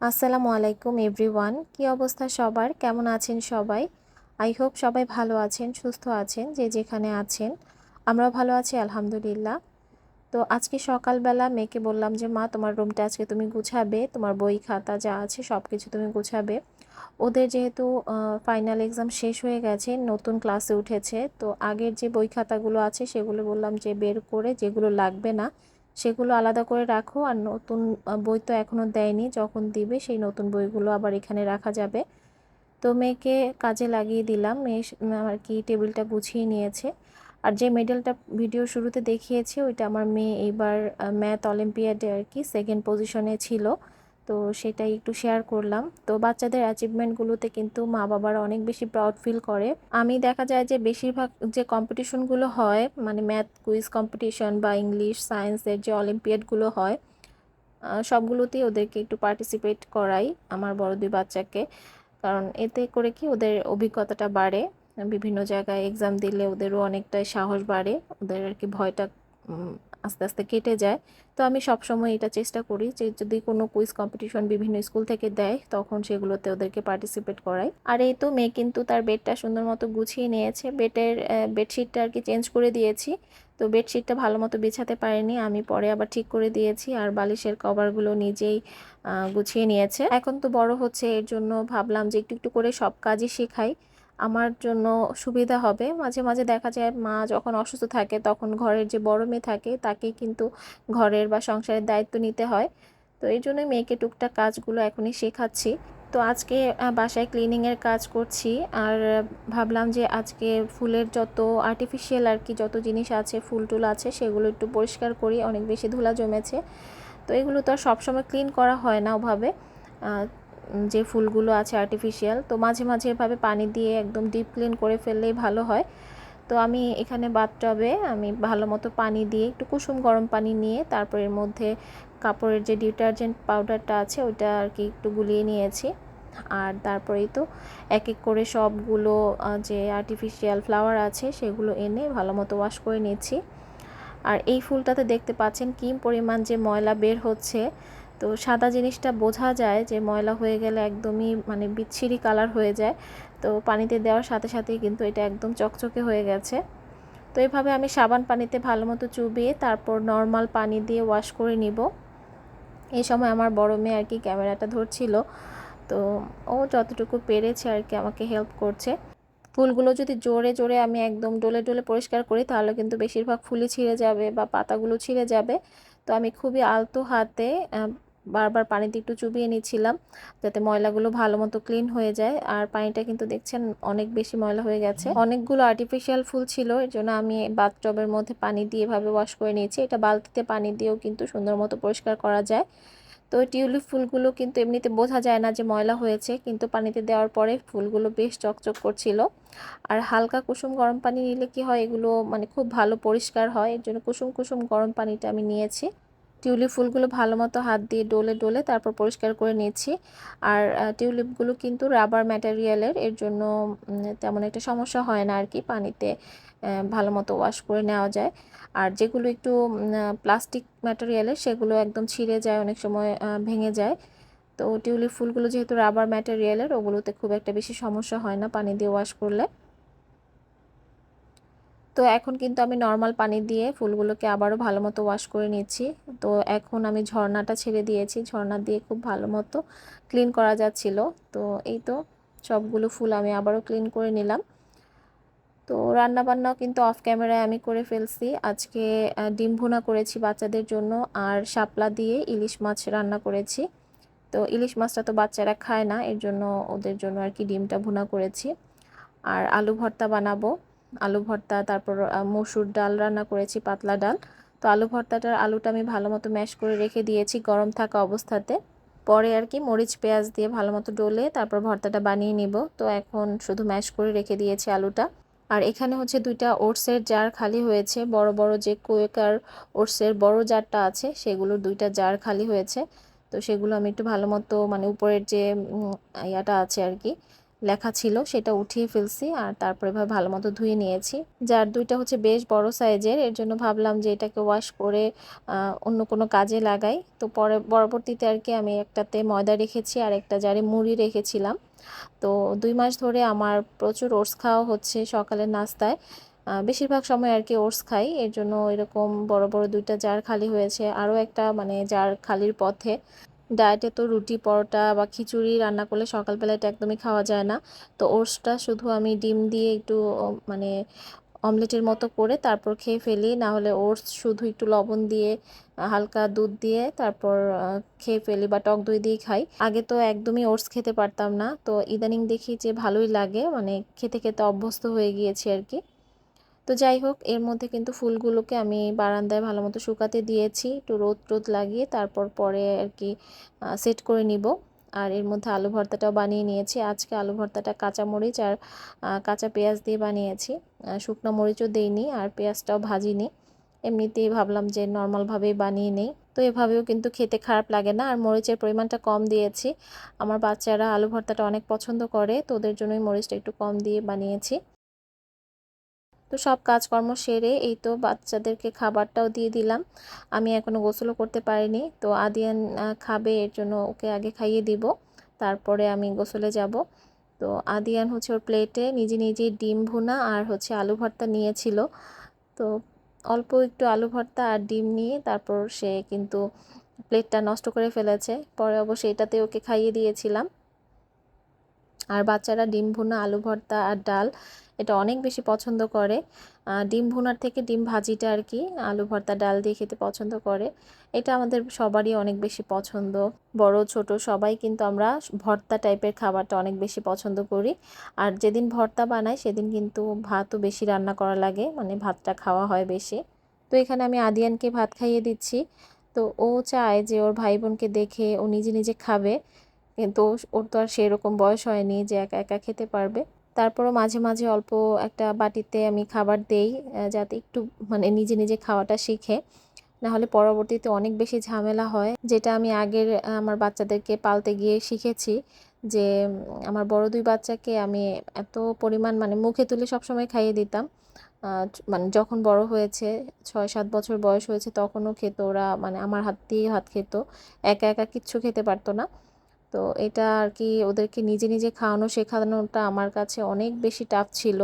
আসসালামু আলাইকুম এভরিওয়ান। কি অবস্থা সবার? কেমন আছেন সবাই? আই হোপ সবাই ভালো আছেন, সুস্থ আছেন, যে যেখানে আছেন। আমরা ভালো আছি, আলহামদুলিল্লাহ। তো আজকে সকালবেলা মেয়েকে বললাম যে, মা, তোমার রুমটা আজকে তুমি গুছাবে, তোমার বই খাতা যা আছে সব কিছু তুমি গুছাবে। ওদের যেহেতু ফাইনাল এক্সাম শেষ হয়ে গেছে, নতুন ক্লাসে উঠেছে, তো আগের যে বই খাতাগুলো আছে, সেগুলো বললাম যে, বের করে যেগুলো লাগবে না সেগুলো আলাদা করে রাখো আর নতুন বই তো এখনও দেয়নি, যখন দিবে সেই নতুন বইগুলো আবার এখানে রাখা যাবে। তো মেয়েকে কাজে লাগিয়ে দিলাম, মেয়ে আর কি টেবিলটা গুছিয়ে নিয়েছে। আর যে মেডেলটা ভিডিও শুরুতে দেখিয়েছি, ওইটা আমার মেয়ে এইবার ম্যাথ অলিম্পিয়াডে আর কি সেকেন্ড পজিশনে ছিল। তো সেটাই একটু শেয়ার করলাম। তো বাচ্চাদের অ্যাচিভমেন্টগুলোতে কিন্তু মা বাবারা অনেক বেশি প্রাউড ফিল করে। আমি দেখা যায় যে বেশিরভাগ যে কম্পিটিশনগুলো হয় মানে ম্যাথ কুইজ কম্পিটিশন বা ইংলিশ সায়েন্সের যে অলিম্পিয়াডগুলো হয় সবগুলোতেই ওদেরকে একটু পার্টিসিপেট করাই আমার বড় দুই বাচ্চাকে। কারণ এতে করে কি ওদের অভিজ্ঞতাটা বাড়ে। বিভিন্ন জায়গায় এক্সাম দিলে ওদেরও অনেকটাই সাহস বাড়ে। ওদের আর কি ভয়টা আস্তে আস্তে কেটে যায়। তো আমি সবসময় এটা চেষ্টা করি যে যদি কোনো কুইজ কম্পিটিশন বিভিন্ন স্কুল থেকে দেয়, তখন সেগুলোতে ওদেরকে পার্টিসিপেট করাই। আর এই তো মেয়ে কিন্তু তার বেডটা সুন্দর মতো গুছিয়ে নিয়েছে। বেডের বেডশিটটা আর কি চেঞ্জ করে দিয়েছি। তো বেডশিটটা ভালো মতো বিছাতে পারেনি। আমি পরে আবার ঠিক করে দিয়েছি আর বালিশের কভারগুলো নিজেই গুছিয়ে নিয়েছে। এখন তো বড় হচ্ছে, এর জন্য ভাবলাম যে একটু একটু করে সব কাজই শেখাই। আমার জন্য সুবিধা হবে। মাঝে মাঝে দেখা যায় মা যখন অসুস্থ থাকে তখন ঘরের যে বড় মেয়ে থাকে তাকে কিন্তু ঘরের বা সংসারের দায়িত্ব নিতে হয়। তো এই জন্যই মেয়েকে টুকটাক কাজগুলো এখনই শেখাচ্ছি। তো আজকে বাসায় ক্লিনিংয়ের কাজ করছি আর ভাবলাম যে আজকে ফুলের যত আর্টিফিশিয়াল আর কি যত জিনিস আছে, ফুল টুল আছে সেগুলো একটু পরিষ্কার করি, অনেক বেশি ধুলা জমেছে। তো এগুলো তো আর সবসময় ক্লিন করা হয় না ওভাবে। যে ফুলগুলো আছে আর্টিফিশিয়াল তো মাঝে মাঝে এভাবে পানি দিয়ে একদম ডিপ ক্লিন করে ফেললেই ভালো হয়। তো আমি এখানে বাথটবে, আমি ভালো মতো পানি দিয়ে একটু কুসুম গরম পানি নিয়ে তারপর এর মধ্যে কাপড়ের যে ডিটারজেন্ট পাউডারটা আছে ওইটা আর কি একটু গুলিয়ে নিয়েছি। আর তারপরেই তো এক এক করে সবগুলো যে আর্টিফিশিয়াল ফ্লাওয়ার আছে সেগুলো এনে ভালো মতো ওয়াশ করে নিচ্ছি। আর এই ফুলটাতে দেখতে পাচ্ছেন কি পরিমাণ যে ময়লা বের হচ্ছে তো সাদা জিনিসটা বোঝা যায় যে ময়লা হয়ে গেলে একদমই মানে বিচ্ছিরি কালার হয়ে যায়। তো পানিতে দেওয়ার সাথে সাথেই কিন্তু এটা একদম চকচকে হয়ে গেছে। তো এইভাবে আমি সাবান পানিতে ভালো মতো চুবিয়ে তারপর নর্মাল পানি দিয়ে ওয়াশ করে নিব। এই সময় আমার বড় মেয়ে আর কি ক্যামেরাটা ধরছিল। তো ও যতটুকু পেরেছে আর কি আমাকে হেল্প করছে। ফুলগুলো যদি জোরে জোরে আমি একদম ডোলে ডোলে পরিষ্কার করি তাহলে কিন্তু বেশিরভাগ ফুলই ছিঁড়ে যাবে বা পাতাগুলো ছিঁড়ে যাবে। তো আমি খুবই আলতো হাতে বারবার পানিতে একটু চুবিয়ে নিচ্ছিলাম যাতে ময়লাগুলো ভালো মতো ক্লিন হয়ে যায়। আর পানিটা কিন্তু দেখছেন অনেক বেশি ময়লা হয়ে গেছে। অনেকগুলো আর্টিফিশিয়াল ফুল ছিল এর জন্য আমি বাথটবের মধ্যে পানি দিয়ে এভাবে ওয়াশ করে নিয়েছি। এটা বালতিতে পানি দিয়েও কিন্তু সুন্দর মতো পরিষ্কার করা যায়। তো টিউলিপ ফুলগুলো কিন্তু এমনিতে বোঝা যায় না যে ময়লা হয়েছে কিন্তু পানিতে দেওয়ার পরে ফুলগুলো বেশ চকচক করছিল। আর হালকা কুসুম গরম পানি নিলে কি হয় এগুলো মানে খুব ভালো পরিষ্কার হয়। এর জন্য কুসুম কুসুম গরম পানিটা আমি নিয়েছি। টিউলিপ ফুলগুলো ভালো মতো হাত দিয়ে ডলে ডলে তারপর পরিষ্কার করে নিয়েছি আর টিউলিপগুলো কিন্তু রাবার ম্যাটেরিয়ালের এর জন্য তেমন একটা সমস্যা হয় না আর কি পানিতে ভালো মতো ওয়াশ করে নেওয়া যায়। আর যেগুলো একটু প্লাস্টিক ম্যাটেরিয়ালের সেগুলো একদম ছিঁড়ে যায়, অনেক সময় ভেঙে যায়। তো টিউলিপ ফুলগুলো যেহেতু রাবার ম্যাটেরিয়ালের ওগুলোতে খুব একটা বেশি সমস্যা হয় না পানি দিয়ে ওয়াশ করলে। তো এখন কিন্তু আমি নর্মাল পানি দিয়ে ফুলগুলোকে আবারও ভালো মতো ওয়াশ করে নিচ্ছি। তো এখন আমি ঝর্ণাটা ছেড়ে দিয়েছি, ঝর্ণা দিয়ে খুব ভালো মতো ক্লিন করা যাচ্ছিল। তো এই তো সবগুলো ফুল আমি আবারও ক্লিন করে নিলাম। তো রান্নাবান্নাও কিন্তু অফ ক্যামেরায় আমি করে ফেলছি। আজকে ডিম ভুনা করেছি বাচ্চাদের জন্য আর শাপলা দিয়ে ইলিশ মাছ রান্না করেছি। তো ইলিশ মাছটা তো বাচ্চারা খায় না, এর জন্য ওদের জন্য আর কি ডিমটা ভুনা করেছি। আর আলু ভর্তা বানাবো। আলু ভর্তা, তারপর মসুর ডাল রান্না করেছি, পাতলা ডাল। তো আলু ভর্তাটার আলুটা আমি ভালো মতো ম্যাশ করে রেখে দিয়েছি গরম থাকা অবস্থাতে। পরে আর কি মরিচ, পেঁয়াজ দিয়ে ভালো মতো ডলে তারপর ভর্তাটা বানিয়ে নিব। তো এখন শুধু ম্যাশ করে রেখে দিয়েছি আলুটা। আর এখানে হচ্ছে দুইটা ওটসের জার খালি হয়েছে। বড় বড় যে কোয়েকার ওটসের বড় জারটা আছে সেগুলোর দুইটা জার খালি হয়েছে। তো সেগুলো আমি একটু ভালো মতো মানে উপরের যে ইয়াটা আছে আর কি লেখা ছিল, সেটা উঠিয়ে ফেলছি আর তারপরে এভাবে ভালো মতো ধুয়ে নিয়েছি। যার দুইটা হচ্ছে বেশ বড় সাইজের, এর জন্য ভাবলাম যে এটাকে ওয়াশ করে অন্য কোনো কাজে লাগাই। তো পরে, পরবর্তীতে আর কি আমি একটাতে ময়দা রেখেছি আর একটা জারে মুড়ি রেখেছিলাম। তো দুই মাস ধরে আমার প্রচুর ওটস খাওয়া হচ্ছে সকালের নাস্তায়। বেশিরভাগ সময় আর কি ওটস খাই। এর জন্য এরকম বড় বড় দুইটা জার খালি হয়েছে। আরও একটা মানে জার খালির পথে। ডায়েটে তো রুটি, পরোটা বা খিচুড়ি রান্না করলে সকালবেলা এটা একদমই খাওয়া যায় না। তো ওটসটা শুধু আমি ডিম দিয়ে একটু মানে অমলেটের মতো করে তারপর খেয়ে ফেলি। না হলে ওটস শুধু একটু লবণ দিয়ে, হালকা দুধ দিয়ে তারপর খেয়ে ফেলি বা টক দই দিয়ে খাই। আগে তো একদমই ওটস খেতে পারতাম না। তো ইদানিং দেখি যে ভালোই লাগে। মানে খেতে খেতে অভ্যস্ত হয়ে গিয়েছি আর কি। তো যাই হোক, এর মধ্যে কিন্তু ফুলগুলোকে আমি বারান্দায় ভালো মতো শুকাতে দিয়েছি। একটু রোদ রোদ লাগিয়ে তারপর পরে আর কি সেট করে নিব। আর এর মধ্যে আলু ভর্তাটাও বানিয়ে নিয়েছি। আজকে আলু ভর্তাটা কাঁচা মরিচ আর কাঁচা পেঁয়াজ দিয়ে বানিয়েছি। শুকনো মরিচও দেইনি আর পেঁয়াজটাও ভাজিনি। এমনিতেই ভাবলাম যে নর্মালভাবেই বানিয়ে নেই। তো এভাবেও কিন্তু খেতে খারাপ লাগে না। আর মরিচের পরিমাণটা কম দিয়েছি। আমার বাচ্চারা আলু ভর্তাটা অনেক পছন্দ করে, তো ওদের জন্যই মরিচটা একটু কম দিয়ে বানিয়েছি। তো সব কাজকর্ম সেরে এই তো বাচ্চাদেরকে খাবারটাও দিয়ে দিলাম। আমি এখনও গোসলও করতে পারিনি, তো আদিয়ান খাবে, এর জন্য ওকে আগে খাইয়ে দিব। তারপরে আমি গোসলে যাব। তো আদিয়ান হচ্ছে ওর প্লেটে নিজে নিজেই ডিম ভুনা আর হচ্ছে আলু ভর্তা নিয়েছিল। তো অল্প একটু আলু ভর্তা আর ডিম নিয়ে তারপর সে কিন্তু প্লেটটা নষ্ট করে ফেলেছে। পরে অবশ্যই এটাতে ওকে খাইয়ে দিয়েছিলাম। আর বাচ্চারা ডিম ভুনা, আলু ভর্তা আর ডাল এটা অনেক বেশি পছন্দ করে। ডিম ভুনার থেকে ডিম ভাজিটা আর কি, আলু ভর্তা, ডাল দিয়ে খেতে পছন্দ করে। এটা আমাদের সবারই অনেক বেশি পছন্দ। বড়, ছোট সবাই কিন্তু আমরা ভর্তা টাইপের খাবারটা অনেক বেশি পছন্দ করি। আর যেদিন ভর্তা বানাই সেদিন কিন্তু ভাতও বেশি রান্না করা লাগে মানে ভাতটা খাওয়া হয় বেশি। তো এখানে আমি আদিয়ানকে ভাত খাইয়ে দিচ্ছি। তো ও চায় যে ওর ভাই বোনকে দেখে ও নিজে নিজে খাবে। কিন্তু ওর তো আর সেরকম বয়স হয়নি যে একা একা খেতে পারবে। তারপরও মাঝে মাঝে অল্প একটা বাটিতে আমি খাবার দেই যাতে একটু মানে নিজে নিজে খাওয়াটা শিখে। নাহলে পরবর্তীতে অনেক বেশি ঝামেলা হয়। যেটা আমি আগের আমার বাচ্চাদেরকে পালতে গিয়ে শিখেছি যে আমার বড় দুই বাচ্চাকে আমি এত পরিমাণ মানে মুখে তুলে সবসময় খাইয়ে দিতাম। মানে যখন বড় হয়েছে, ছয়, সাত বছর বয়স হয়েছে, তখনও খেত ওরা মানে আমার হাত দিয়ে হাত খেত। একা একা কিচ্ছু খেতে পারতো না। তো এটা আর কি ওদেরকে নিজে নিজে খাওয়ানো, শেখানোটা আমার কাছে অনেক বেশি টাফ ছিল।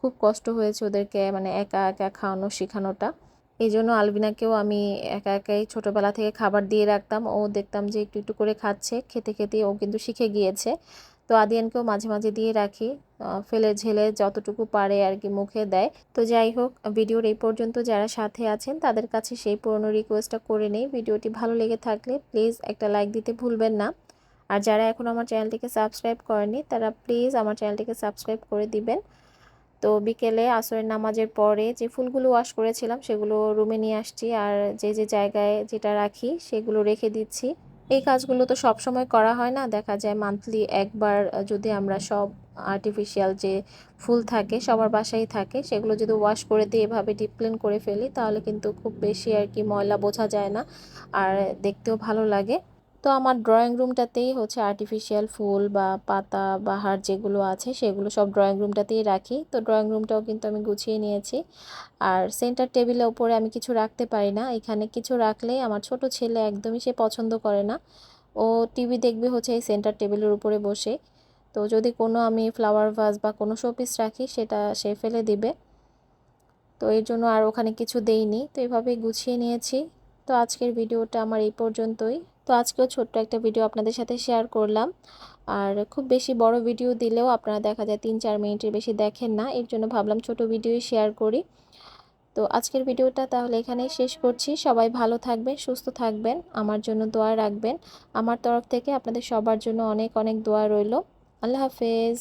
খুব কষ্ট হয়েছে ওদেরকে মানে একা একা খাওয়ানো, শেখানোটা। এই জন্য আলবিনাকেও আমি একা, একাই ছোটোবেলা থেকে খাবার দিয়ে রাখতাম। ও দেখতাম যে একটু একটু করে খাচ্ছে, খেতে খেতে ও কিন্তু শিখে গিয়েছে। তো আদিয়ানকেও মাঝে মাঝে দিয়ে রাখি। ফেলে, ঝেলে যতটুকু পারে আর কি মুখে দেয়। তো যাই হোক, ভিডিওর এই পর্যন্ত যারা সাথে আছেন, তাদের কাছে সেই পুরনো রিকোয়েস্টটা করে নেই। ভিডিওটি ভালো লেগে থাকলে প্লিজ একটা লাইক দিতে ভুলবেন না। আর যারা এখন আমার চ্যানেলটিকে সাবস্ক্রাইব করেনি, তারা প্লিজ আমার চ্যানেলটিকে সাবস্ক্রাইব করে দিবেন। তো বিকেলে আসরের নামাজের পরে যে ফুলগুলো ওয়াশ করেছিলাম, সেগুলো রুমে নিয়ে আসছি। আর যে যে জায়গায় যেটা রাখি, সেগুলো রেখে দিচ্ছি। এই কাজগুলো তো সব সময় করা হয় না। দেখা যায় মান্থলি একবার যদি আমরা সব আর্টিফিশিয়াল যে ফুল থাকে, সবার বাসায় থাকে, সেগুলো যদি ওয়াশ করে দিয়ে এভাবে ডিপ ক্লিন করে ফেলি, তাহলে কিন্তু খুব বেশি আর কি ময়লা বোঝা যায় না। আর দেখতেও ভালো লাগে। তো আমার ড্রয়িং রুমটাতেই হচ্ছে আর্টিফিশিয়াল ফুল বা পাতা বাহার যেগুলো আছে সেগুলো সব ড্রয়িং রুমটাতেই রাখি। তো ড্রয়িং রুমটাও কিন্তু আমি গুছিয়ে নিয়েছি। আর সেন্টার টেবিলের ওপরে আমি কিছু রাখতে পারি না। এখানে কিছু রাখলেই আমার ছোট ছেলে একদমই সে পছন্দ করে না। ও টিভি দেখবে হচ্ছে এই সেন্টার টেবিলের উপরে বসে। তো যদি কোনো আমি ফ্লাওয়ার ভাস বা কোনো শোপিস রাখি সেটা সে ফেলে দিবে। তো এর জন্য আর ওখানে কিছু দেইনি। তো এভাবেই গুছিয়ে নিয়েছি। তো আজকের ভিডিওটা আমার এই পর্যন্তই। তো আজকেও ছোট্ট একটা ভিডিও আপনাদের সাথে শেয়ার করলাম। আর খুব বেশি বড় ভিডিও দিলেও আপনারা দেখা যায় তিন চার মিনিটের বেশি দেখেন না। এর জন্য ভাবলাম ছোট ভিডিওই শেয়ার করি। তো আজকের ভিডিওটা তাহলে এখানেই শেষ করছি। সবাই ভালো থাকবেন, সুস্থ থাকবেন, আমার জন্য দোয়া রাখবেন। আমার তরফ থেকে আপনাদের সবার জন্য অনেক অনেক দোয়া রইল। আল্লাহ হাফেজ।